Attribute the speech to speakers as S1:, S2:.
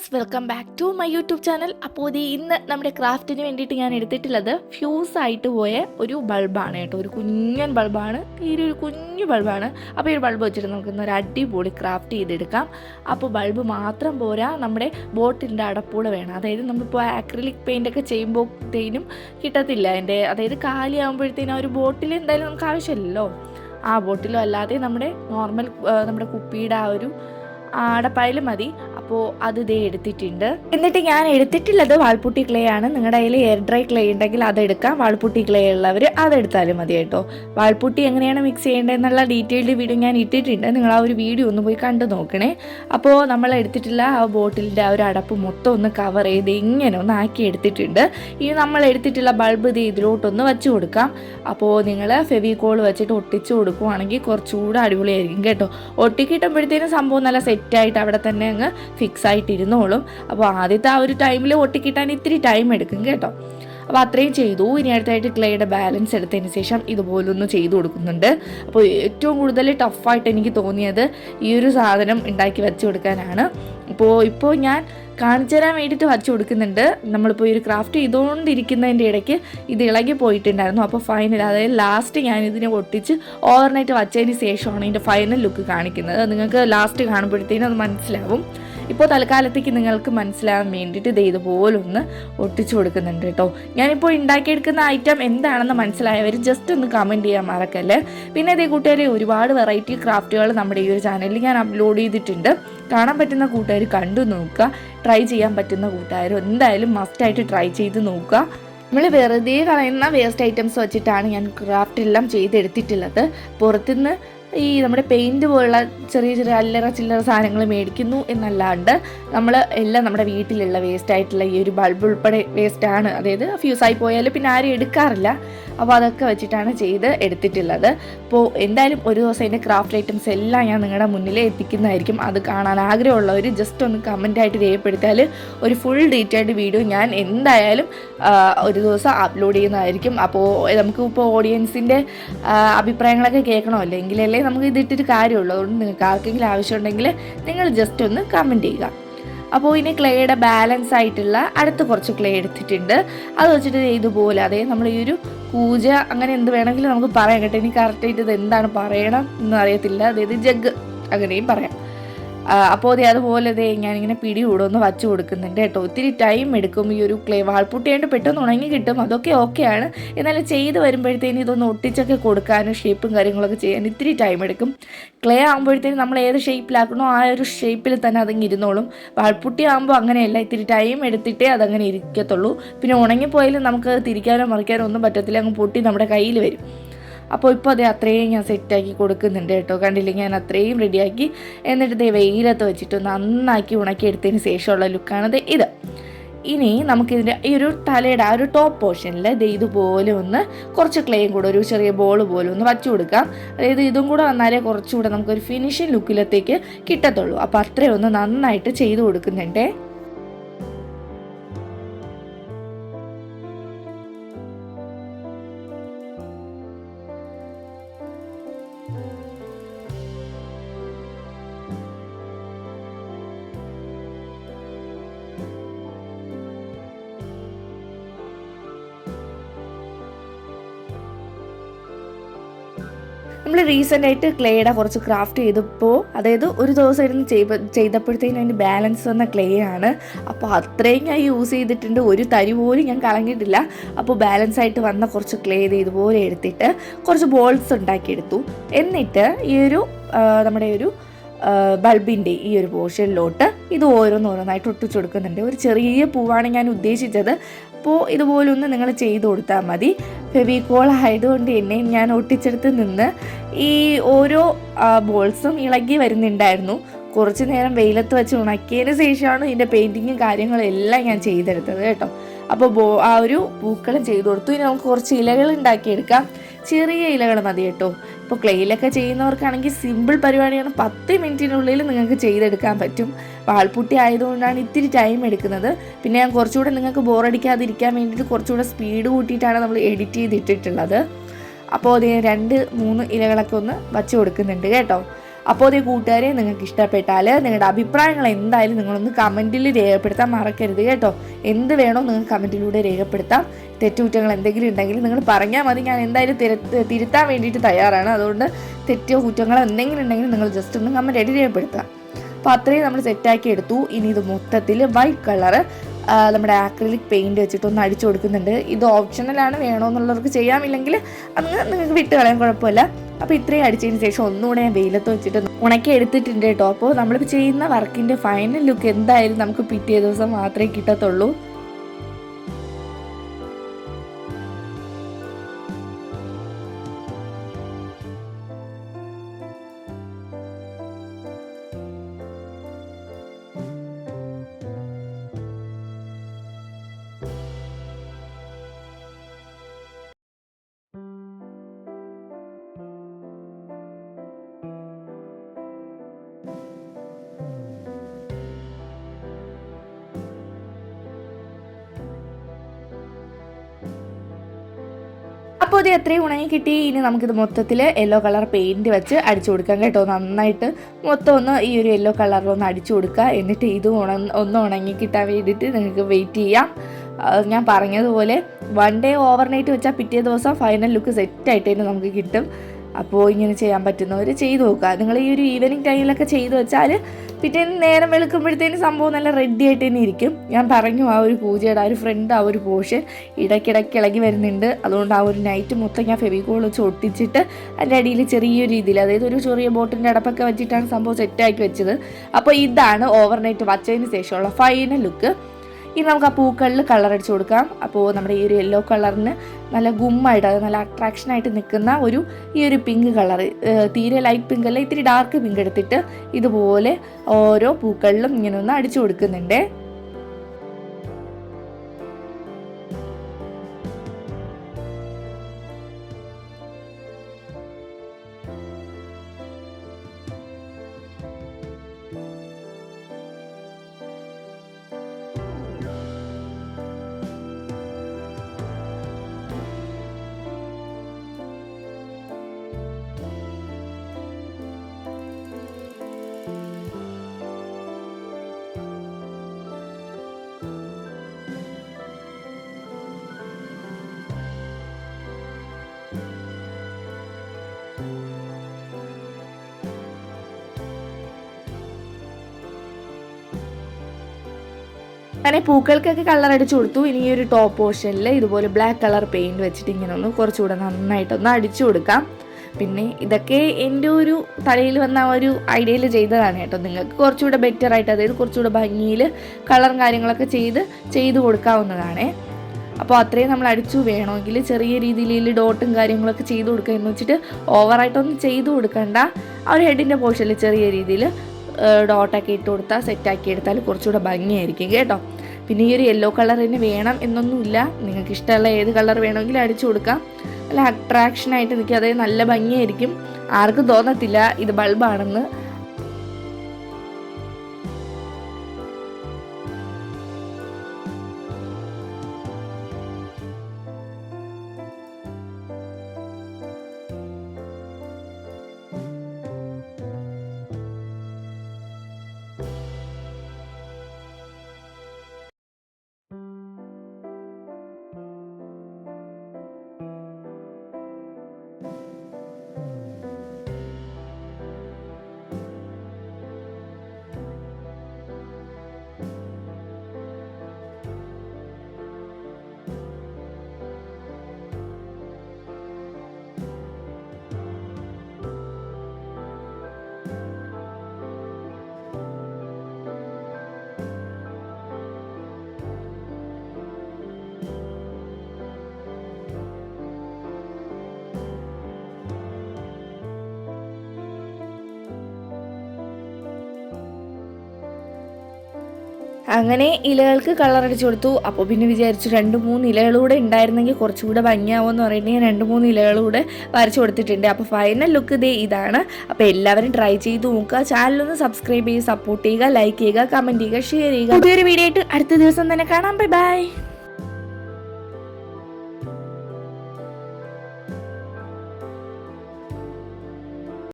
S1: Viewers welcome back to my YouTube channel അപ്പോൾ ഇത് ഇന്ന് നമ്മുടെ ക്രാഫ്റ്റിന് വേണ്ടിയിട്ട് ഞാൻ എടുത്തിട്ടുള്ളത് ഫ്യൂസ് ആയിട്ട് പോയ ഒരു ബൾബാണ് കേട്ടോ. ഒരു കുഞ്ഞൻ ബൾബാണ് തീരെ ഒരു കുഞ്ഞു ബൾബാണ് അപ്പോൾ ഈ ഒരു ബൾബ് വെച്ചിട്ട് നമുക്ക് ഒരു അടിപൊളി ക്രാഫ്റ്റ് ചെയ്തെടുക്കാം. അപ്പോൾ ബൾബ് മാത്രം പോരാ നമ്മുടെ ബോട്ടിന്റെ അടപ്പൂടെ വേണം. അതായത് നമ്മളിപ്പോൾ ആക്രിലിക് പെയിന്റ് ഒക്കെ ചെയ്യുമ്പോഴത്തേനും കിട്ടത്തില്ല. അതിന്റെ അതായത് കാലിയാകുമ്പോഴത്തേനും ആ ഒരു ബോട്ടിൽ എന്തായാലും നമുക്ക് ആവശ്യമില്ലല്ലോ. ആ ബോട്ടിലോ അല്ലാതെ നമ്മുടെ നോർമൽ നമ്മുടെ കുപ്പിയുടെ ആ ഒരു അടപ്പായൽ മതി. അപ്പോൾ അത് ഇതേ എടുത്തിട്ടുണ്ട്. എന്നിട്ട് ഞാൻ എടുത്തിട്ടുള്ളത് വാൾപുട്ടി ക്ലേ ആണ്. നിങ്ങളുടെ കയ്യിൽ എയർ ഡ്രൈ ക്ലേ ഉണ്ടെങ്കിൽ അതെടുക്കാം വാൾപുട്ടി ക്ലേ ഉള്ളവർ അതെടുത്താലും മതി കേട്ടോ. വാൾപുട്ടി എങ്ങനെയാണ് മിക്സ് ചെയ്യേണ്ടതെന്നുള്ള ഡീറ്റെയിൽഡ് വീഡിയോ ഞാൻ ഇട്ടിട്ടുണ്ട്. നിങ്ങൾ ആ ഒരു വീഡിയോ ഒന്ന് പോയി കണ്ടു നോക്കണേ. അപ്പോൾ നമ്മൾ എടുത്തിട്ടുള്ള ആ ബോട്ടിലിന്റെ ആ ഒരു അടപ്പ് മൊത്തം ഒന്ന് കവർ ചെയ്ത് ഇങ്ങനെ ഒന്ന് ആക്കി എടുത്തിട്ടുണ്ട്. ഇനി നമ്മൾ എടുത്തിട്ടുള്ള ബൾബ് ഇത് ഇതിലോട്ടൊന്ന് വെച്ച് കൊടുക്കാം. അപ്പോൾ നിങ്ങൾ ഫെവിക്കോൾ വെച്ചിട്ട് ഒട്ടിച്ച് കൊടുക്കുവാണെങ്കിൽ കുറച്ചുകൂടെ അടിപൊളിയായിരിക്കും കേട്ടോ. ഒട്ടിക്കിട്ടുമ്പോഴത്തേനും സംഭവം നല്ല സെറ്റായിട്ട് അവിടെ തന്നെ അങ്ങ് ഫിക്സ് ആയിട്ട് ഇരുന്നോളും അപ്പോൾ ആദ്യത്തെ ആ ഒരു ടൈമിൽ ഒട്ടിക്കിട്ടാൻ ഇത്തിരി ടൈം എടുക്കും കേട്ടോ. അപ്പോൾ അത്രയും ചെയ്തു. ഇനി അടുത്തായിട്ട് ക്ലേയുടെ ബാലൻസ് എടുത്തതിന് ശേഷം ഇതുപോലൊന്ന് ചെയ്തു കൊടുക്കുന്നുണ്ട്. അപ്പോൾ ഏറ്റവും കൂടുതൽ ടഫായിട്ട് എനിക്ക് തോന്നിയത് ഈ ഒരു സാധനം ഉണ്ടാക്കി വെച്ച് കൊടുക്കാനാണ്. അപ്പോൾ ഇപ്പോൾ ഞാൻ കാണിച്ചു തരാൻ വേണ്ടിയിട്ട് വരച്ചു കൊടുക്കുന്നുണ്ട്. നമ്മളിപ്പോൾ ഒരു ക്രാഫ്റ്റ് ചെയ്തുകൊണ്ടിരിക്കുന്നതിന്റെ ഇടയ്ക്ക് ഇത് ഇളകി പോയിട്ടുണ്ടായിരുന്നു. അപ്പോൾ ഫൈനൽ അതായത് ലാസ്റ്റ് ഞാൻ ഇതിനെ ഒട്ടിച്ച് ഓവർനൈറ്റ് വച്ചതിന് ശേഷമാണ് ഇതിന്റെ ഫൈനൽ ലുക്ക് കാണിക്കുന്നത്. നിങ്ങൾക്ക് ലാസ്റ്റ് കാണുമ്പോഴത്തേനും അത് മനസ്സിലാവും. ഇപ്പോൾ തൽക്കാലത്തേക്ക് നിങ്ങൾക്ക് മനസ്സിലാകാൻ വേണ്ടിയിട്ട് ഇത് ഇതുപോലെ ഒന്ന് ഒട്ടിച്ചു കൊടുക്കുന്നുണ്ട് കേട്ടോ. ഞാനിപ്പോൾ ഉണ്ടാക്കിയെടുക്കുന്ന ഐറ്റം എന്താണെന്ന് മനസ്സിലായവർ ജസ്റ്റ് ഒന്ന് കമന്റ് ചെയ്യാൻ മറക്കല്ലേ. പിന്നെ ഇതേ കൂട്ടുകാരെ ഒരുപാട് വെറൈറ്റി ക്രാഫ്റ്റുകൾ നമ്മുടെ ഈ ഒരു ചാനലിൽ ഞാൻ അപ്ലോഡ് ചെയ്തിട്ടുണ്ട്. കാണാൻ പറ്റുന്ന കൂട്ടുകാർ കണ്ടു നോക്കുക. ട്രൈ ചെയ്യാൻ പറ്റുന്ന കൂട്ടുകാർ എന്തായാലും മസ്റ്റായിട്ട് ട്രൈ ചെയ്ത് നോക്കുക. നമ്മൾ വെറുതെ കളയുന്ന വേസ്റ്റ് ഐറ്റംസ് വെച്ചിട്ടാണ് ഞാൻ ക്രാഫ്റ്റ് എല്ലാം ചെയ്തെടുത്തിട്ടുള്ളത്. പുറത്തുനിന്ന് ഈ നമ്മുടെ പെയിന്റ് പോലുള്ള ചെറിയ ചെറിയ അല്ലറ ചില്ലറ സാധനങ്ങൾ മേടിക്കുന്നു എന്നല്ലാണ്ട് നമ്മൾ എല്ലാം നമ്മുടെ വീട്ടിലുള്ള വേസ്റ്റ് ആയിട്ടുള്ള ഈ ഒരു ബൾബ് ഉൾപ്പെടെ വേസ്റ്റാണ് അതായത് ഫ്യൂസായി പോയാൽ പിന്നെ ആരും എടുക്കാറില്ല. അപ്പോൾ അതൊക്കെ വെച്ചിട്ടാണ് ചെയ്ത് എടുത്തിട്ടുള്ളത്. അപ്പോൾ എന്തായാലും ഒരു ദിവസം എന്റെ ക്രാഫ്റ്റ് ഐറ്റംസ് എല്ലാം ഞാൻ നിങ്ങളുടെ മുന്നിൽ എത്തിക്കുന്നതായിരിക്കും. അത് കാണാൻ ആഗ്രഹമുള്ളവർ ജസ്റ്റ് ഒന്ന് കമന്റായിട്ട് രേഖപ്പെടുത്തിയാൽ ഒരു ഫുൾ ഡീറ്റെയിൽഡ് വീഡിയോ ഞാൻ എന്തായാലും ഒരു ദിവസം അപ്ലോഡ് ചെയ്യുന്നതായിരിക്കും. അപ്പോൾ നമുക്ക് ഇപ്പോൾ ഓഡിയൻസിന്റെ അഭിപ്രായങ്ങളൊക്കെ കേൾക്കണമല്ലോ എങ്കിലല്ലേ നമുക്ക് ഇതിട്ടൊരു കാര്യമുള്ളൂ. അതുകൊണ്ട് നിങ്ങൾക്ക് ആർക്കെങ്കിലും ആവശ്യമുണ്ടെങ്കിൽ നിങ്ങൾ ജസ്റ്റ് ഒന്ന് കമന്റ് ചെയ്യുക. അപ്പോൾ ഇനി ക്ലേയുടെ ബാലൻസ് ആയിട്ടുള്ള അടുത്ത കുറച്ച് ക്ലേ എടുത്തിട്ടുണ്ട്. അത് വെച്ചിട്ട് ഇതുപോലെ അതേ നമ്മൾ ഈ ഒരു കൂജ അങ്ങനെ എന്ത് വേണമെങ്കിലും നമുക്ക് പറയാം കേട്ടോ. ഇനി കറക്റ്റായിട്ട് ഇത് എന്താണ് പറയണം എന്ന് അറിയത്തില്ല അതായത് ജഗ് അങ്ങനെയും പറയാം. അപ്പോൾ അതെ അതുപോലെ ദേ ഞാനിങ്ങനെ പിടി കൂടുമെന്ന് വച്ചു കൊടുക്കുന്നുണ്ട് കേട്ടോ. ഒത്തിരി ടൈം എടുക്കും ഈ ഒരു ക്ലേ വാൾപുട്ടിയായിട്ട് പെട്ടെന്ന് ഉണങ്ങി കിട്ടും. അതൊക്കെ ഓക്കെയാണ് എന്നാലും ചെയ്ത് വരുമ്പോഴത്തേനും ഇതൊന്ന് ഒട്ടിച്ചൊക്കെ കൊടുക്കാനും ഷേപ്പും കാര്യങ്ങളൊക്കെ ചെയ്യാൻ ഇത്തിരി ടൈം എടുക്കും. ക്ലേ ആകുമ്പോഴത്തേനും നമ്മൾ ഏത് ഷേപ്പിലാക്കണോ ആ ഒരു ഷേപ്പിൽ തന്നെ അതങ്ങ് ഇരുന്നോളും. വാൾപുട്ടി ആകുമ്പോൾ അങ്ങനെയല്ല. ഇത്തിരി ടൈം എടുത്തിട്ടേ അതങ്ങനെ ഇരിക്കത്തുള്ളൂ. പിന്നെ ഉണങ്ങിപ്പോയാലും നമുക്ക് തിരിക്കാനോ മറിക്കാനോ ഒന്നും പറ്റത്തില്ല. അങ്ങ് പൊട്ടി നമ്മുടെ കയ്യിൽ വരും. അപ്പോൾ ഇപ്പോൾ അതേ അത്രയും ഞാൻ സെറ്റാക്കി കൊടുക്കുന്നുണ്ട് കേട്ടോ. കണ്ടില്ലേ? ഞാൻ അത്രയും റെഡിയാക്കി എന്നിട്ട് ദേ വെയിലത്ത് വെച്ചിട്ട് നന്നാക്കി ഉണക്കി എടുത്തതിന് ശേഷമുള്ള ലുക്കാണത് ഇത്. ഇനി നമുക്കിതിന്റെ ഈ ഒരു തലയുടെ ആ ഒരു ടോപ്പ് പോർഷനിൽ ഇത് ഇതുപോലെ ഒന്ന് കുറച്ച് ക്ലേയും കൂടെ ഒരു ചെറിയ ബോൾ പോലെ ഒന്ന് വച്ചു കൊടുക്കാം. അതായത് ഇതും കൂടെ വന്നാലേ കുറച്ചുകൂടെ നമുക്കൊരു ഫിനിഷിങ് ലുക്കിലത്തേക്ക് കിട്ടത്തുള്ളൂ. അപ്പോൾ അത്രയൊന്ന് നന്നായിട്ട് ചെയ്തു കൊടുക്കുന്നുണ്ടേ. നമ്മൾ റീസെന്റ് ആയിട്ട് ക്ലേയുടെ കുറച്ച് ക്രാഫ്റ്റ് ചെയ്തപ്പോൾ അതായത് ഒരു ദിവസം ഇരുന്ന് ചെയ്ത ചെയ്തപ്പോഴത്തേനും അതിന്റെ ബാലൻസ് വന്ന ക്ലേ ആണ്. അപ്പോൾ അത്രയും ഞാൻ യൂസ് ചെയ്തിട്ടുണ്ട്. ഒരു തരി പോലും ഞാൻ കളഞ്ഞിട്ടില്ല. അപ്പോൾ ബാലൻസ് ആയിട്ട് വന്ന കുറച്ച് ക്ലേ ഇത് ഇതുപോലെ എടുത്തിട്ട് കുറച്ച് ബോൾസ് ഉണ്ടാക്കിയെടുത്തു. എന്നിട്ട് ഈ ഒരു നമ്മുടെ ഒരു ബൾബിന്റെ ഈ ഒരു പോർഷനിലോട്ട് ഇത് ഓരോന്നോരോന്നായിട്ട് ഒട്ടിച്ചു കൊടുക്കുന്നുണ്ട്. ഒരു ചെറിയ പൂവാണ് ഞാൻ ഉദ്ദേശിച്ചത്. അപ്പോൾ ഇതുപോലൊന്ന് നിങ്ങൾ ചെയ്ത് കൊടുത്താൽ മതി. ഫെവിക്കോൾ ആയതുകൊണ്ട് തന്നെ ഞാൻ ഒട്ടിച്ചെടുത്ത് നിന്ന് ഈ ഓരോ ബോൾസും ഇളകി വരുന്നുണ്ടായിരുന്നു. കുറച്ച് നേരം വെയിലത്ത് വെച്ച് ഉണക്കിയതിന് ശേഷമാണ് ഇതിന്റെ പെയിന്റിങ്ങും കാര്യങ്ങളും എല്ലാം ഞാൻ ചെയ്തെടുത്തത് കേട്ടോ. അപ്പോൾ ബോ ആ ഒരു പൂക്കളും ചെയ്തു കൊടുത്തു. ഇനി നമുക്ക് കുറച്ച് ഇലകൾ ഉണ്ടാക്കിയെടുക്കാം. ചെറിയ ഇലകൾ മതി കേട്ടോ. ഇപ്പോൾ ക്ലേയിലൊക്കെ ചെയ്യുന്നവർക്കാണെങ്കിൽ സിമ്പിൾ പരിപാടിയാണ്. പത്ത് മിനിറ്റിനുള്ളിൽ നിങ്ങൾക്ക് ചെയ്തെടുക്കാൻ പറ്റും. വാൾപുട്ടി ആയതുകൊണ്ടാണ് ഇത്തിരി ടൈം എടുക്കുന്നത്. പിന്നെ ഞാൻ കുറച്ചുകൂടെ നിങ്ങൾക്ക് ബോറടിക്കാതിരിക്കാൻ വേണ്ടിയിട്ട് കുറച്ചുകൂടെ സ്പീഡ് കൂട്ടിയിട്ടാണ് നമ്മൾ എഡിറ്റ് ചെയ്തിട്ടിട്ടുള്ളത്. അപ്പോൾ അത് രണ്ട് മൂന്ന് ഇലകളൊക്കെ ഒന്ന് വച്ച് കൊടുക്കുന്നുണ്ട് കേട്ടോ. അപ്പോൾ അതേ കൂട്ടുകാരെ നിങ്ങൾക്ക് ഇഷ്ടപ്പെട്ടാൽ നിങ്ങളുടെ അഭിപ്രായങ്ങൾ എന്തായാലും നിങ്ങളൊന്ന് കമന്റിൽ രേഖപ്പെടുത്താൻ മറക്കരുത് കേട്ടോ. എന്ത് വേണോ നിങ്ങൾ കമന്റിലൂടെ രേഖപ്പെടുത്താം. തെറ്റുകുറ്റങ്ങൾ എന്തെങ്കിലും ഉണ്ടെങ്കിൽ നിങ്ങൾ പറഞ്ഞാൽ മതി. ഞാൻ എന്തായാലും തിരുത്ത് തിരുത്താൻ വേണ്ടിയിട്ട് തയ്യാറാണ്. അതുകൊണ്ട് തെറ്റോ കുറ്റങ്ങളോ എന്തെങ്കിലും ഉണ്ടെങ്കിൽ നിങ്ങൾ ജസ്റ്റ് ഒന്ന് കമന്റ് ആയിട്ട് രേഖപ്പെടുത്താം അപ്പോൾ അത്രയും നമ്മൾ സെറ്റാക്കി എടുത്തു. ഇനി ഇത് മൊത്തത്തിൽ വൈറ്റ് കളറ് നമ്മുടെ ആക്രിലിക് പെയിന്റ് വെച്ചിട്ട് ഒന്ന് അടിച്ചു കൊടുക്കുന്നുണ്ട്. ഇത് ഓപ്ഷണലാണ് വേണമെന്നുള്ളവർക്ക് ചെയ്യാമില്ലെങ്കിൽ അങ്ങ് നിങ്ങൾക്ക് വിട്ട് കളയാൻ കുഴപ്പമില്ല. അപ്പോൾ ഇത്രയും അടിച്ചതിന് ശേഷം ഒന്നുകൂടെ ഞാൻ വെയിലത്ത് വെച്ചിട്ട് ഉണക്കി എടുത്തിട്ടുണ്ട് കേട്ടോ. അപ്പോൾ നമ്മളിപ്പോൾ ചെയ്യുന്ന വർക്കിന്റെ ഫൈനൽ ലുക്ക് എന്തായാലും നമുക്ക് പിറ്റേ ദിവസം മാത്രമേ കിട്ടത്തുള്ളൂ. ഇത് എത്രയും ഉണങ്ങി കിട്ടി. ഇനി നമുക്കിത് മൊത്തത്തിൽ യെല്ലോ കളർ പെയിന്റ് വെച്ച് അടിച്ചു കൊടുക്കാം കേട്ടോ. നന്നായിട്ട് മൊത്തം ഒന്ന് ഈ ഒരു യെല്ലോ കളറിൽ ഒന്ന് അടിച്ചു കൊടുക്കുക. എന്നിട്ട് ഇത് ഉണ ഒന്ന് ഉണങ്ങി കിട്ടാൻ വേണ്ടിയിട്ട് നിങ്ങൾക്ക് വെയിറ്റ് ചെയ്യാം. ഞാൻ പറഞ്ഞതുപോലെ വൺ ഡേ ഓവർനൈറ്റ് വെച്ചാൽ പിറ്റേ ദിവസം ഫൈനൽ ലുക്ക് സെറ്റായിട്ട് തന്നെ നമുക്ക് കിട്ടും. അപ്പോൾ ഇങ്ങനെ ചെയ്യാൻ പറ്റുന്നവർ ചെയ്തു നോക്കുക. നിങ്ങൾ ഈ ഒരു ഈവനിങ് ടൈമിലൊക്കെ ചെയ്തു വെച്ചാൽ പിറ്റേന്ന് നേരം വെളുക്കുമ്പോഴത്തേന് സംഭവം നല്ല റെഡി ആയിട്ട് തന്നെ ഇരിക്കും. ഞാൻ പറഞ്ഞു ആ ഒരു പൂജയുടെ ആ ഒരു ഫ്രണ്ട് ആ ഒരു പോർഷൻ ഇടയ്ക്കിടയ്ക്ക് ഇളകി വരുന്നുണ്ട്. അതുകൊണ്ട് ആ ഒരു നൈറ്റ് മൊത്തം ഞാൻ ഫെവിക്കോൾ വെച്ച് ഒട്ടിച്ചിട്ട് അതിന്റെ അടിയിൽ ചെറിയൊരു രീതിയിൽ അതായത് ഒരു ചെറിയ ബോട്ടിന്റെ അടപ്പൊക്കെ വെച്ചിട്ടാണ് സംഭവം സെറ്റാക്കി വെച്ചത്. അപ്പോൾ ഇതാണ് ഓവർനൈറ്റ് വച്ചതിന് ശേഷമുള്ള ഫൈനൽ ലുക്ക് ഇനി നമുക്ക് ആ പൂക്കളിൽ കളർ അടിച്ചു കൊടുക്കാം. അപ്പോൾ നമ്മുടെ ഈ ഒരു യെല്ലോ കളറിന് നല്ല ഗുമ്മായിട്ട് അത് നല്ല അട്രാക്ഷനായിട്ട് നിൽക്കുന്ന ഒരു ഈ ഒരു പിങ്ക് കളർ തീരെ ലൈറ്റ് പിങ്ക് അല്ല ഇത്തിരി ഡാർക്ക് പിങ്ക് എടുത്തിട്ട് ഇതുപോലെ ഓരോ പൂക്കളിലും ഇങ്ങനെ ഒന്ന് അടിച്ചു കൊടുക്കുന്നുണ്ട്. അങ്ങനെ പൂക്കൾക്കൊക്കെ കളർ അടിച്ചു കൊടുത്തു. ഇനി ഈ ഒരു ടോപ്പ് പോർഷനിൽ ഇതുപോലെ ബ്ലാക്ക് കളർ പെയിന്റ് വെച്ചിട്ട് ഇങ്ങനെ ഒന്ന് കുറച്ചുകൂടെ നന്നായിട്ടൊന്ന് അടിച്ചു കൊടുക്കാം. പിന്നെ ഇതൊക്കെ എന്റെ ഒരു തലയിൽ വന്ന ആ ഒരു ഐഡിയയിൽ ചെയ്തതാണ് കേട്ടോ. നിങ്ങൾക്ക് കുറച്ചുകൂടെ ബെറ്റർ ആയിട്ട് അതായത് കുറച്ചുകൂടെ ഭംഗിയിൽ കളറും കാര്യങ്ങളൊക്കെ ചെയ്ത് ചെയ്ത് കൊടുക്കാവുന്നതാണ്. അപ്പോൾ അത്രയും നമ്മൾ അടിച്ചു. വേണമെങ്കിൽ ചെറിയ രീതിയിൽ ഡോട്ടും കാര്യങ്ങളൊക്കെ ചെയ്ത് കൊടുക്കുക എന്ന് വെച്ചിട്ട് ഓവറായിട്ടൊന്നും ചെയ്ത് കൊടുക്കണ്ട. ആ ഒരു ഹെഡിന്റെ പോർഷനിൽ ചെറിയ രീതിയിൽ ഡോട്ടൊക്കെ ഇട്ട് കൊടുത്താൽ സെറ്റാക്കി എടുത്താൽ കുറച്ചുകൂടെ ഭംഗിയായിരിക്കും കേട്ടോ. പിന്നെ ഈ ഒരു യെല്ലോ കളർ തന്നെ വേണം എന്നൊന്നുമില്ല. നിങ്ങൾക്ക് ഇഷ്ടമുള്ള ഏത് കളർ വേണമെങ്കിലും അടിച്ചു കൊടുക്കാം. നല്ല അട്രാക്ഷനായിട്ട് നിൽക്കുക അതായത് നല്ല ഭംഗിയായിരിക്കും. ആർക്കും തോന്നത്തില്ല ഇത് ബൾബാണെന്ന് അങ്ങനെ ഇലകൾക്ക് കളർ അടിച്ചു കൊടുത്തു. അപ്പോൾ പിന്നെ വിചാരിച്ചു രണ്ട് മൂന്ന് ഇലകളൂടെ ഉണ്ടായിരുന്നെങ്കിൽ കുറച്ചുകൂടെ ഭംഗിയാവുമെന്ന് പറഞ്ഞിട്ട് ഞാൻ രണ്ട് മൂന്ന് ഇലകളൂടെ വരച്ചു കൊടുത്തിട്ടുണ്ട്. അപ്പോൾ ഫൈനൽ ലുക്ക് ഇതേ ഇതാണ്. അപ്പോൾ എല്ലാവരും ട്രൈ ചെയ്ത് നോക്കുക. ചാനലൊന്ന് സബ്സ്ക്രൈബ് ചെയ്യുക സപ്പോർട്ട് ചെയ്യുക ലൈക്ക് ചെയ്യുക കമന്റ് ചെയ്യുക ഷെയർ ചെയ്യുക. പുതിയൊരു വീഡിയോ ആയിട്ട് അടുത്ത ദിവസം തന്നെ കാണാം. Bye bye